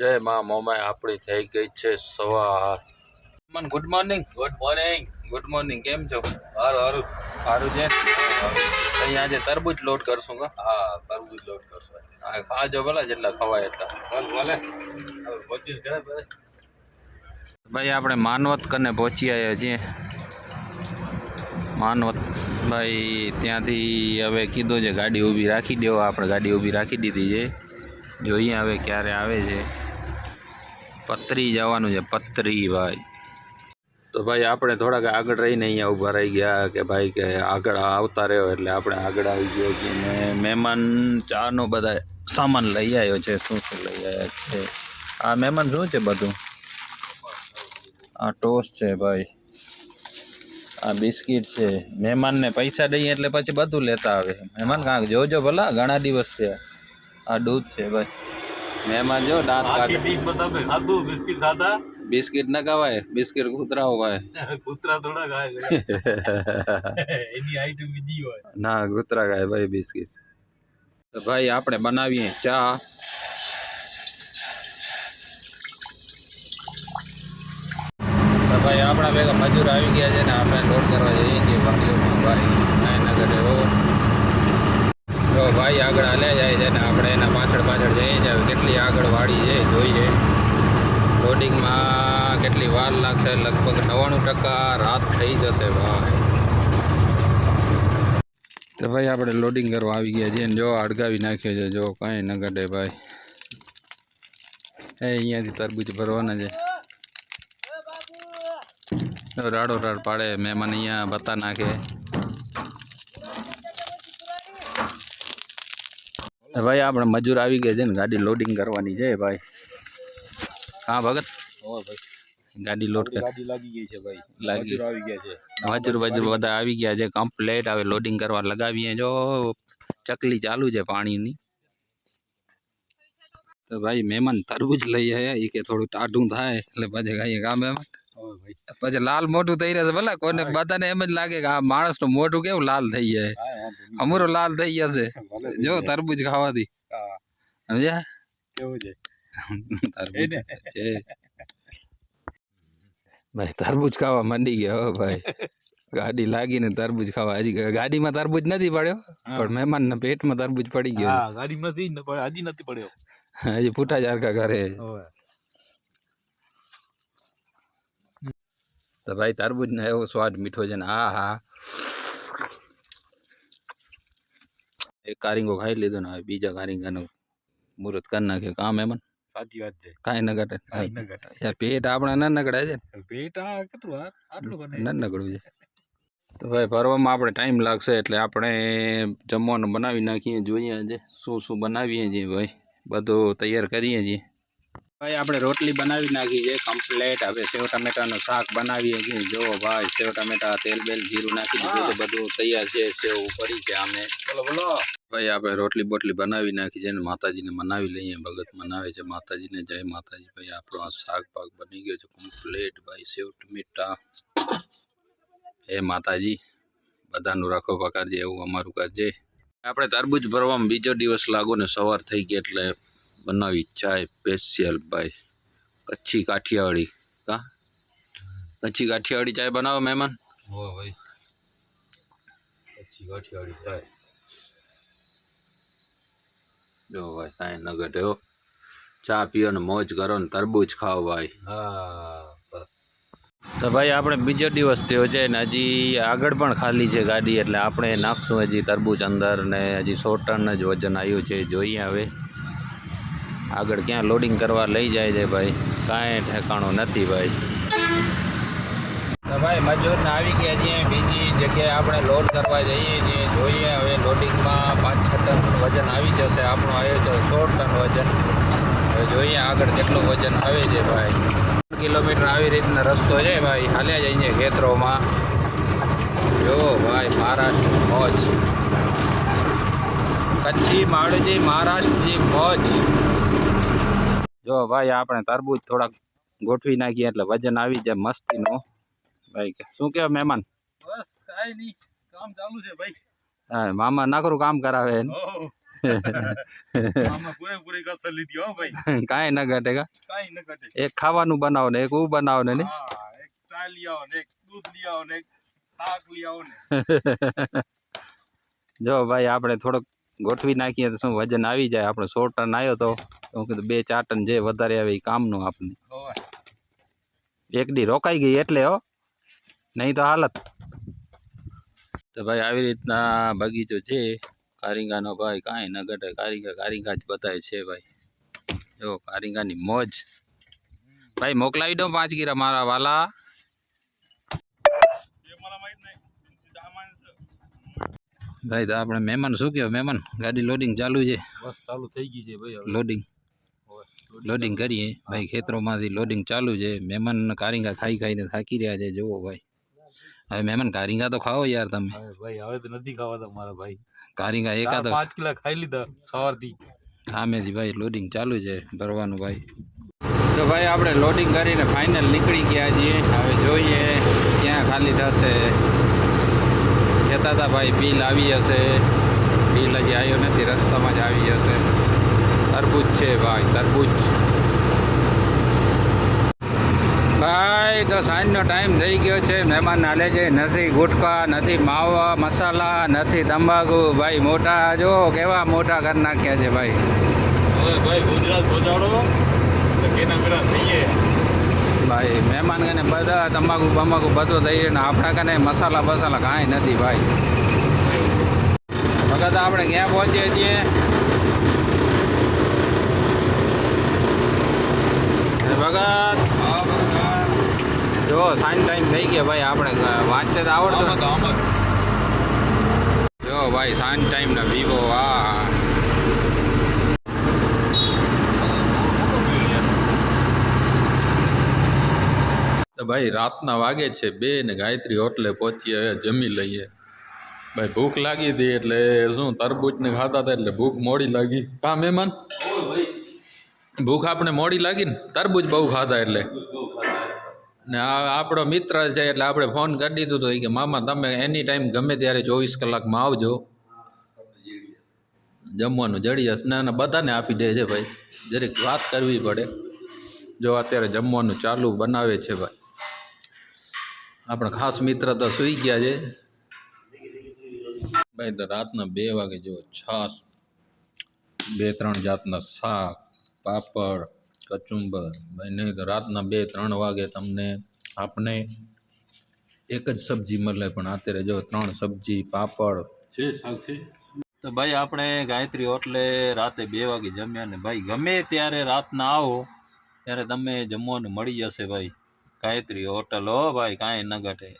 જય માં મોમાય આપણી થઈ ગઈ છે સવાર. મન good morning good morning good morning કેમ છો? હારું હારું. સારું છે? અહીંયા આજે તરબૂચ લોડ કરશું કા હા તરબૂચ લોડ કરશું હા, ખાજો ભલા જેટલા ખવાય એટલા. ભલે ભલે. પહોંચી કરે ભાઈ આપણે માનવત કને પહોંચી આવ્યા છીએ. માનવત ભાઈ ત્યાંથી હવે કીધું છે ગાડી ઊભી રાખી દો આપણે ગાડી ઊભી રાખી દીધી છે. જોઈએ હવે ક્યારે આવે છે. પતરી જવાનું છે, પતરી ભાઈ. તો ભાઈ, આપણે થોડાક આગળ રહીને અહીંયા ઊભા રહી ગયા કે ભાઈ કે આગળ આવતા રહ્યો એટલે આપણે આગળ આવી ગયો છીએ ને મહેમાન ચાનો બધા સામાન લઈ આવ્યો છે, શું શું લઈ આવ્યા છે. આ મહેમાન શું છે બધું? આ ટોસ્ટ છે ભાઈ. આ બિસ્કિટ છે. મહેમાનને પૈસા દઈએ એટલે પછી બધું લેતા આવે. મહેમાન કાંક જોજો ભલા, ઘણા દિવસ થયા. આ દૂધ છે ભાઈ. મહેમાન જો દાંત કાઢે. ખાધું બિસ્કિટ ખાધા? બિસ્કિટ ના ખવાય બિસ્કિટ કૂતરાઓ ભાઈ કૂતરા થોડા ખાય એની આઈટમ બીજી હોય. ના કૂતરા ખાય ભાઈ બિસ્કિટ. તો ભાઈ આપણે બનાવીએ ચા. ભાઈ આપણા ભેગા મજૂર આવી ગયા છે ને આપણે લોડ કરવા જઈએ છીએ બંગલોમાં ભાઈ નગર એવો. જો ભાઈ, આગળ હાલ્યા જાય છે ને આપણે એના પાછળ પાછળ જઈએ છીએ. હવે કેટલી આગળ વાડી છે, જોઈએ. લોડિંગમાં કેટલી વાર લાગશે? લગભગ નવ્વાણું ટકા રાત થઈ જશે, ભાઈ. તો ભાઈ, આપણે લોડિંગ કરવા આવી ગયા છીએ ને જો અડગાવી નાખ્યો છે. જો, કાંઈ ન ઘટે, ભાઈ. એ, અહીંયાથી તરબૂચ ભરવાના છે. તો રાડો રાડ પાડે, મહેમાન અહીંયા બતા નાખે. ભાઈ આપણે મજૂર આવી ગયા છે ને ગાડી લોડિંગ કરવાની છે ભાઈ. હા ભગત? ગાડી લોડ ગાડી લાગી ગઈ છે ભાઈ. લાગી. મજૂર આવી ગયા છે. મજૂર બધા આવી ગયા છે કમ્પ્લેટ હવે લોડિંગ કરવા લગાવીએ જો. ચકલી ચાલુ છે પાણીની. તો ભાઈ મહેમાન તરબૂજ લઈ આવ્યા. એ કે થોડું ટાઢું થાય એટલે પછી કહીએ કા મહેમાન પછી લાલ મોટું થઈ રહેશે ભલે કોઈને બધાને એમ જ લાગે કે આ માણસનું મોઢું કેવું લાલ થઈ જાય. અમરો લાલ થઈ જશે જો તરબૂજ ખાવાથી. સમજ્યા? છે? છે. ભાઈ તરબૂજ ખાવા માંડી ગયા ભાઈ. ગાડી લાગીને તરબૂજ ખાવા. હજી ગાડીમાં તરબૂજ નથી પડ્યો પણ મહેમાનના પેટમાં તરબૂજ પડી ગયો હા ગાડીમાં થી ને પણ હજી નથી પડ્યો. હજી ફૂટા ચારકા કરે હવે તો ભાઈ તરબૂચનો એવો સ્વાદ મીઠો છે ને આ હા એક કારીંગો ખાઈ લીધો ને હવે બીજા કારીંગાનું મુહૂર્ત કરી નાખે કામ મહેમાન સાચી વાત છે કાંઈ ન ઘટે ન યાર પેટ આપણા ન નગડે છે ને પેટ આ કેટલું આટલું બને ન નગડવું છે તો ભાઈ ભરવામાં આપણે ટાઈમ લાગશે એટલે આપણે જમવાનું બનાવી નાખીએ જોઈએ આજે શું શું બનાવીએ છીએ ભાઈ બધું તૈયાર કરીએ છીએ. ભાઈ આપણે રોટલી બનાવી નાખી છે કમ્પ્લેટ હવે સેવ ટમેટાનું શાક બનાવીએ છીએ. જો ભાઈ સેવ ટમેટા તેલ બેલ જીરું નાખી દીધું છે બધું તૈયાર છે સેવ પડી છે આમે. બોલો બોલો. ભાઈ આપણે રોટલી બોટલી બનાવી નાખી છે ને માતાજીને મનાવી લઈએ. ભગત મનાવે છે માતાજીને જય માતાજી. ભાઈ આપણો આ શાક પાક બની ગયો છે કમ્પ્લેટ ભાઈ સેવ ટમેટા. હે માતાજી બધાનું રાખો પકારજે એવું અમારું કરજે. આપણે તરબૂજ ભરવામાં બીજો દિવસ લાગો ને સવાર થઈ ગઈ એટલે બનાવી ચાય સ્પેશિયલ ભાઈ. કચ્છી કાઠિયાવાડી. કા? કચ્છી કાઠિયાવાડી ચાય બનાવો મહેમાન? હો ભાઈ. જો ભાઈ ત્યાં નગર ચા પીઓ ને મોજ કરો ને તરબૂચ ખાઓ ભાઈ. હા. તો ભાઈ, આપણે બીજો દિવસ થયો છે ને હજી આગળ પણ ખાલી છે ગાડી, એટલે આપણે નાખશું હજી તરબૂચ અંદર ને હજી સો ટન જ વજન આવ્યું છે, જોઈએ હવે. આગળ ક્યાં લોડિંગ કરવા લઈ જાય છે ભાઈ? કાંઈ ઠેકાણું નથી ભાઈ. તો ભાઈ મજૂરને આવી ગયા છીએ, બીજી જગ્યાએ આપણે લોડ કરવા જઈએ છીએ. જોઈએ હવે લોડિંગમાં પાંચ છ ટન વજન આવી જશે, આપણું આવ્યું છે સો ટન વજન. હવે જોઈએ આગળ કેટલું વજન આવે છે ભાઈ. કિલોમીટર આવી રીતના રસ્તો છે ભાઈ. હાલ્યા જઈએ ખેતરોમાં. જો ભાઈ મહારાષ્ટ્ર મોજ. કચ્છી માવડીજી મહારાષ્ટ્રજી મોજ. જો ભાઈ આપણે તરબૂચ થોડાક ગોઠવી નાખીએ એટલે વજન આવી જાય મસ્તીનો. ભાઈ શું કહેવાય મહેમાન? બસ કાંઈ નહીં કામ ચાલુ છે ભાઈ. હા મામા નાખરું કામ કરાવે એને. પૂરેપૂરી કસર લીધી હો ભાઈ. કાંઈ ન ઘટે કા? કાંઈ ન ઘટે. એક ખાવાનું બનાવો ને એક ઉ બનાવો ને એક ચા લઈ આવો ને એક દૂધ લઈ આવો ને એક તાક લઈ આવો ને. જો ભાઈ આપણે થોડોક ગોઠવી નાખીએ તો શું વજન આવી જાય. આપણે સો ટન આવ્યો તો હું કીધું બે ચાર ટન જે વધારે આવે એ કામનું આપણને. હોવે. એક દી રોકાઈ ગઈ એટલે હો. નહીં તો હાલત. તો ભાઈ આવી રીતના બગીચો છે. કારિંગાનો ભાઈ કાંઈ ન ઘટે કારિંગા કારિંગા જ બતાવે છે ભાઈ. જો કારિંગાની મોજ. ભાઈ મોકલાવી દો પાંચ ગીરા મારા વાલા. ભાઈ તો આપણે મહેમાન શું કહેવાય? મહેમાન ગાડી લોડિંગ ચાલુ છે. બસ ચાલુ થઈ ગઈ છે ભાઈ લોડિંગ લોડિંગ કરીએ. ભાઈ ખેતરોમાંથી લોડિંગ ચાલુ છે. મહેમાન કારિંગા ખાઈ ખાઈને થાકી રહ્યા છે. જુઓ ભાઈ. હવે મહેમાન કારીંગા તો ખાઓ યાર તમે. ભાઈ હવે તો નથી ખાવાતા મારા ભાઈ. કારીંગા એકાદ પાંચ કિલો ખાઈ લીધા સવારથી. સામેથી ભાઈ લોડિંગ ચાલુ છે ભરવાનું ભાઈ. તો ભાઈ આપણે લોડિંગ કરીને ફાઇનલ નીકળી ગયા છીએ. હવે જોઈએ ક્યાં ખાલી થશે. કહેતા હતા ભાઈ બિલ આવી હશે. બિલ હજી આવ્યો નથી રસ્તામાં જ આવી જશે તરબૂચ છે ભાઈ તરબૂચ. ભાઈ તો સાંજનો ટાઈમ થઈ ગયો છે. મહેમાન હાલે છે. નથી ગુટકા નથી માવા મસાલા નથી તંબાકુ. ભાઈ મોટા જો કેવા મોટા કરી નાખ્યા છે ભાઈ. હવે ભાઈ ગુજરાત પહોંચાડો કેના પેલા થઈએ? ભાઈ મહેમાન કને બધા તંબાકુ બંબાકુ બધું થઈ ગયું ને આપણા કને મસાલા બસાલા કાંઈ નથી ભાઈ. વખત આપણે ક્યાં પહોંચીએ છીએ? ભગત! જો સાંજ ટાઈમ થઈ ગયો ભાઈ આપણે વાંચે તો આવડતો. જો. ભાઈ સાંજ ટાઈમના વિવો આ. તો ભાઈ રાતના વાગે છે બે ને ગાયત્રી હોટલે પહોંચીએ જમી લઈએ. ભાઈ ભૂખ લાગી હતી એટલે શું તરબૂચ ને ખાતા હતા એટલે ભૂખ મોડી લાગી. કા મહેમાન? ભૂખ આપણે મોડી લાગી ને? તરબૂચ બહુ ખાતા એટલે. ને આપણો મિત્ર છે એટલે આપણે ફોન કરી દીધું હતું કે, મામા, તમે એની ટાઈમ ગમે ત્યારે ચોવીસ કલાકમાં આવજો. જમવાનું જડી જશે. ના ના, બધાને આપી દે છે ભાઈ. જરીક વાત કરવી પડે. જો અત્યારે જમવાનું ચાલુ બનાવે છે ભાઈ. આપણા ખાસ મિત્ર તો સૂઈ ગયા છે. ભાઈ, તો રાતના બે વાગે જો છાશ બે, ત્રણ જાતના શાક, પાપડ કચુંબર. તો રાતના બે, ત્રણ વાગે તમને આપણે એક જ સબ્જી મળે, પણ અત્યારે જો ત્રણ સબ્જી, પાપડ. છે છે તો ભાઈ, આપણે ગાયત્રી હોટલે રાતે બે વાગે જમ્યા ને ભાઈ, ગમે ત્યારે રાતના આવો, ત્યારે તમે જમવાનું મળી જશે ભાઈ. ગાયત્રી હોટલ, હો ભાઈ, કાંઈ ન ઘટે.